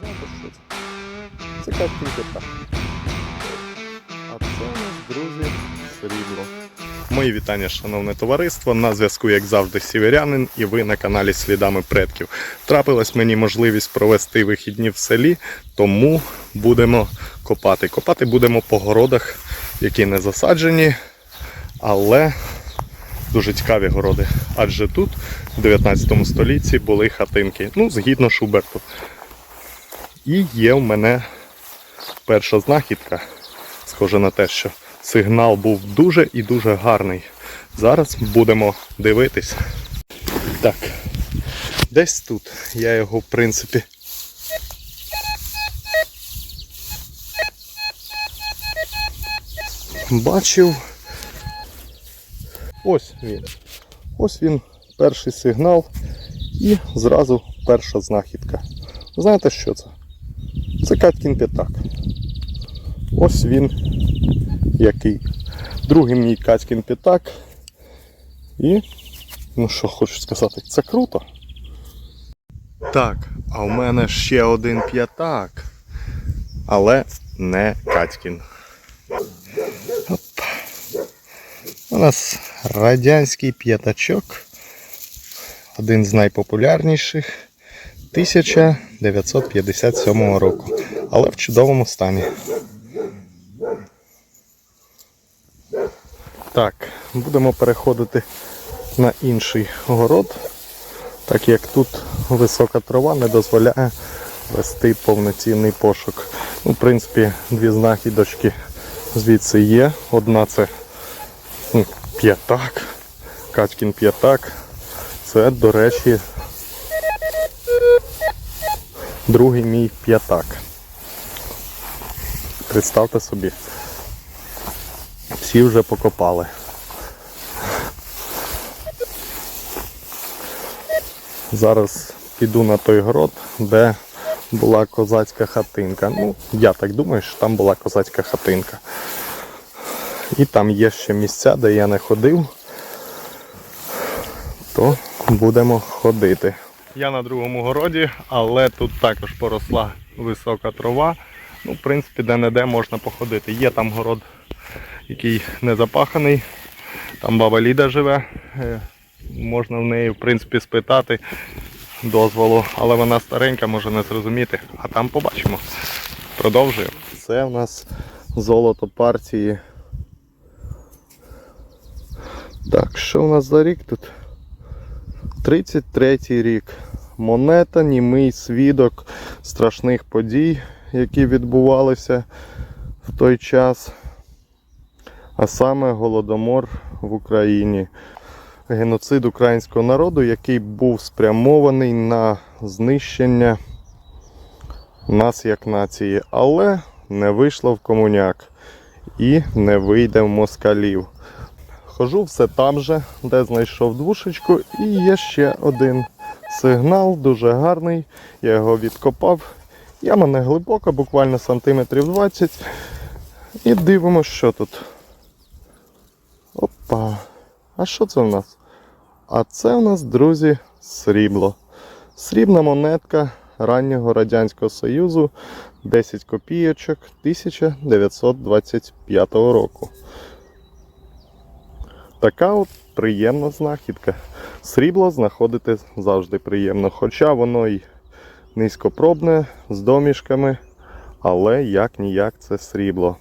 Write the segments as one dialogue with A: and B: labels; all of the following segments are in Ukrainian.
A: Знаєте, це? Це каткін. А це друзі, срібло. Мої вітання, шановне товариство. На зв'язку, як завжди, сіверянин, і ви на каналі Слідами предків. Трапилась мені можливість провести вихідні в селі, тому будемо копати. Копати будемо по городах, які не засаджені, але дуже цікаві городи. Адже тут в 19 столітті були хатинки, ну, згідно Шуберту. І є в мене перша знахідка. Схоже на те, що сигнал був дуже і дуже гарний. Зараз будемо дивитись. Так, десь тут я його, в принципі. Бачив. Ось він. Ось він, перший сигнал і зразу перша знахідка. Знаєте, що це? Це Каткін п'ятак. Ось він який. Другий мій Катькін п'ятак. І, ну що хочу сказати, це круто. Так, а в мене ще один п'ятак. Але не Катькін. У нас радянський п'ятачок. Один з найпопулярніших 1957 року. Але в чудовому стані. Так, будемо переходити на інший город, так як тут висока трава не дозволяє вести повноцінний пошук. Ну, в принципі, дві знахідочки звідси є. Одна це ну, п'ятак, Катькін п'ятак. Це, до речі, другий мій п'ятак. Представте собі. Всі вже покопали. Зараз піду на той город, де була козацька хатинка. Ну, я так думаю, що там була козацька хатинка. І там є ще місця, де я не ходив, то будемо ходити. Я на другому городі, але тут також поросла висока трава. Ну, в принципі, де-не-де можна походити. Є там город який не запаханий. Там баба Ліда живе. Е, Можна в неї, в принципі, спитати дозволу, але вона старенька, може не зрозуміти. А там побачимо. Продовжуємо. Це в нас золото партії. Так, що у нас за рік тут? 33-й рік. Монета, німий свідок страшних подій, які відбувалися в той час а саме Голодомор в Україні. Геноцид українського народу, який був спрямований на знищення нас як нації, але не вийшло в комуняк і не вийде в москалів. Хожу все там же, де знайшов двушечку, і є ще один сигнал, дуже гарний. Я його відкопав. Яма не глибока, буквально сантиметрів 20. І дивимося, що тут. Опа. А що це в нас? А це у нас, друзі, срібло. Срібна монетка раннього Радянського Союзу 10 копійочок 1925 року. Така от приємна знахідка. Срібло знаходити завжди приємно, хоча воно й низькопробне з домішками, але як ніяк це срібло.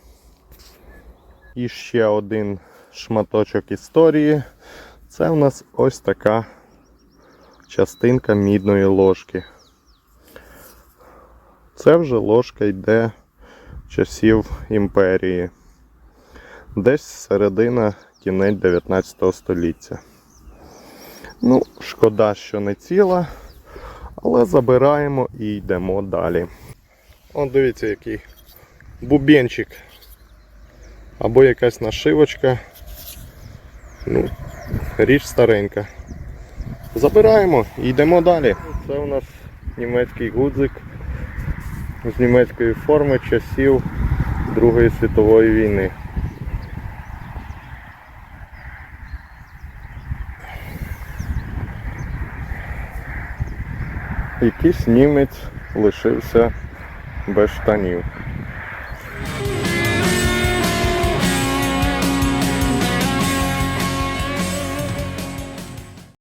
A: І ще один шматочок історії. Це у нас ось така частинка мідної ложки. Це вже ложка йде часів імперії. Десь середина кінець 19 століття. Ну, шкода, що не ціла, але забираємо і йдемо далі. О, дивіться, який бубенчик або якась нашивочка. Ну, річ старенька. Забираємо і йдемо далі. Це у нас німецький гудзик з німецької форми часів Другої світової війни. Якийсь німець лишився без штанів.